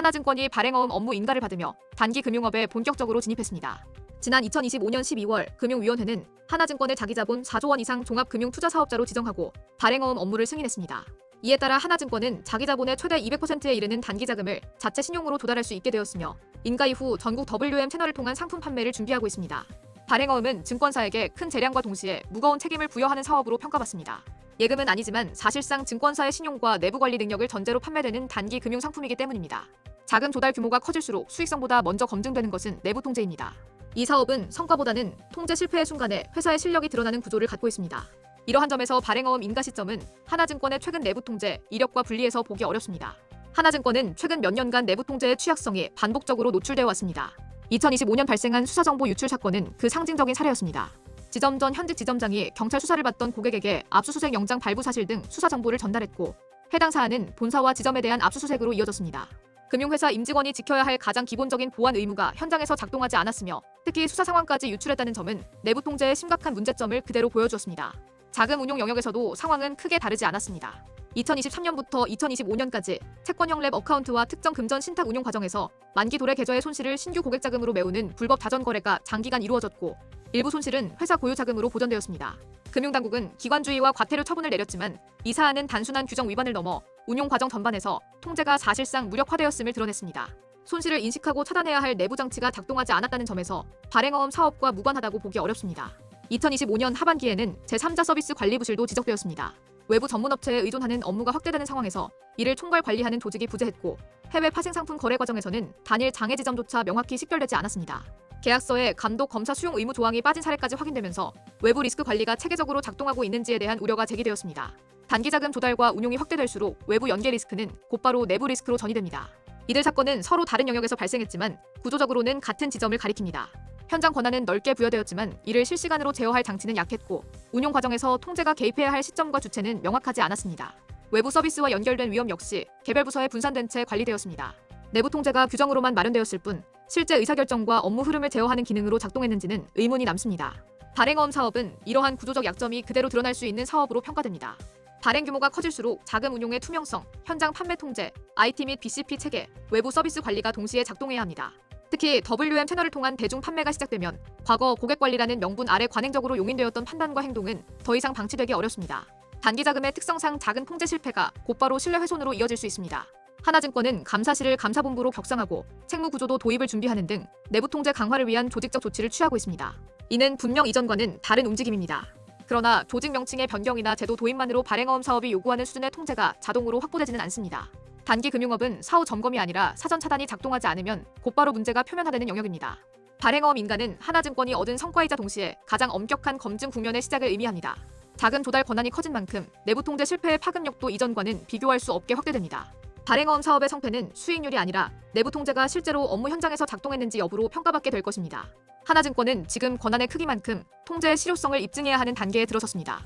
하나증권이 발행어음 업무 인가를 받으며 단기 금융업에 본격적으로 진입했습니다. 지난 2025년 12월 금융위원회는 하나증권을 자기자본 4조 원 이상 종합금융투자사업자로 지정하고 발행어음 업무를 승인했습니다. 이에 따라 하나증권은 자기자본의 최대 200%에 이르는 단기 자금을 자체 신용으로 도달할 수 있게 되었으며 인가 이후 전국 WM 채널을 통한 상품 판매를 준비하고 있습니다. 발행어음은 증권사에게 큰 재량과 동시에 무거운 책임을 부여하는 사업으로 평가받습니다. 예금은 아니지만 사실상 증권사의 신용과 내부 관리 능력을 전제로 판매되는 단기 금융 상품이기 때문입니다. 자금 조달 규모가 커질수록 수익성보다 먼저 검증되는 것은 내부 통제입니다. 이 사업은 성과보다는 통제 실패의 순간에 회사의 실력이 드러나는 구조를 갖고 있습니다. 이러한 점에서 발행어음 인가 시점은 하나증권의 최근 내부 통제, 이력과 분리해서 보기 어렵습니다. 하나증권은 최근 몇 년간 내부 통제의 취약성이 반복적으로 노출되어 왔습니다. 2025년 발생한 수사정보 유출 사건은 그 상징적인 사례였습니다. 지점 전 현직 지점장이 경찰 수사를 받던 고객에게 압수수색 영장 발부 사실 등 수사 정보를 전달했고 해당 사안은 본사와 지점에 대한 압수수색으로 이어졌습니다. 금융회사 임직원이 지켜야 할 가장 기본적인 보안 의무가 현장에서 작동하지 않았으며 특히 수사 상황까지 유출했다는 점은 내부 통제의 심각한 문제점을 그대로 보여주었습니다. 자금 운용 영역에서도 상황은 크게 다르지 않았습니다. 2023년부터 2025년까지 채권형 랩 어카운트와 특정 금전 신탁 운용 과정에서 만기 도래 계좌의 손실을 신규 고객 자금으로 메우는 불법 다전 거래가 장기간 이루어졌고 일부 손실은 회사 고유 자금으로 보전되었습니다. 금융당국은 기관주의와 과태료 처분을 내렸지만 이 사안은 단순한 규정 위반을 넘어 운용 과정 전반에서 통제가 사실상 무력화되었음을 드러냈습니다. 손실을 인식하고 차단해야 할 내부 장치가 작동하지 않았다는 점에서 발행어음 사업과 무관하다고 보기 어렵습니다. 2025년 하반기에는 제3자 서비스 관리 부실도 지적되었습니다. 외부 전문 업체에 의존하는 업무가 확대되는 상황에서 이를 총괄 관리하는 조직이 부재했고 해외 파생 상품 거래 과정에서는 단일 장애 지점조차 명확히 식별되지 않았습니다. 계약서에 감독 검사 수용 의무 조항이 빠진 사례까지 확인되면서 외부 리스크 관리가 체계적으로 작동하고 있는지에 대한 우려가 제기되었습니다. 단기 자금 조달과 운용이 확대될수록 외부 연계 리스크는 곧바로 내부 리스크로 전이됩니다. 이들 사건은 서로 다른 영역에서 발생했지만 구조적으로는 같은 지점을 가리킵니다. 현장 권한은 넓게 부여되었지만 이를 실시간으로 제어할 장치는 약했고 운용 과정에서 통제가 개입해야 할 시점과 주체는 명확하지 않았습니다. 외부 서비스와 연결된 위험 역시 개별 부서에 분산된 채 관리되었습니다. 내부 통제가 규정으로만 마련되었을 뿐 실제 의사결정과 업무 흐름을 제어하는 기능으로 작동했는지는 의문이 남습니다. 발행어음 사업은 이러한 구조적 약점이 그대로 드러날 수 있는 사업으로 평가됩니다. 발행 규모가 커질수록 자금 운용의 투명성, 현장 판매 통제, IT 및 BCP 체계, 외부 서비스 관리가 동시에 작동해야 합니다. 특히 WM 채널을 통한 대중 판매가 시작되면 과거 고객 관리라는 명분 아래 관행적으로 용인되었던 판단과 행동은 더 이상 방치되기 어렵습니다. 단기 자금의 특성상 작은 통제 실패가 곧바로 신뢰 훼손으로 이어질 수 있습니다. 하나증권은 감사실을 감사본부로 격상하고 책무 구조도 도입을 준비하는 등 내부 통제 강화를 위한 조직적 조치를 취하고 있습니다. 이는 분명 이전과는 다른 움직임입니다. 그러나 조직 명칭의 변경이나 제도 도입만으로 발행어음 사업이 요구하는 수준의 통제가 자동으로 확보되지는 않습니다. 단기 금융업은 사후 점검이 아니라 사전 차단이 작동하지 않으면 곧바로 문제가 표면화되는 영역입니다. 발행어음 인가는 하나증권이 얻은 성과이자 동시에 가장 엄격한 검증 국면의 시작을 의미합니다. 자금 조달 권한이 커진 만큼 내부 통제 실패의 파급력도 이전과는 비교할 수 없게 확대됩니다. 발행어음 사업의 성패는 수익률이 아니라 내부 통제가 실제로 업무 현장에서 작동했는지 여부로 평가받게 될 것입니다. 하나증권은 지금 권한의 크기만큼 통제의 실효성을 입증해야 하는 단계에 들어섰습니다.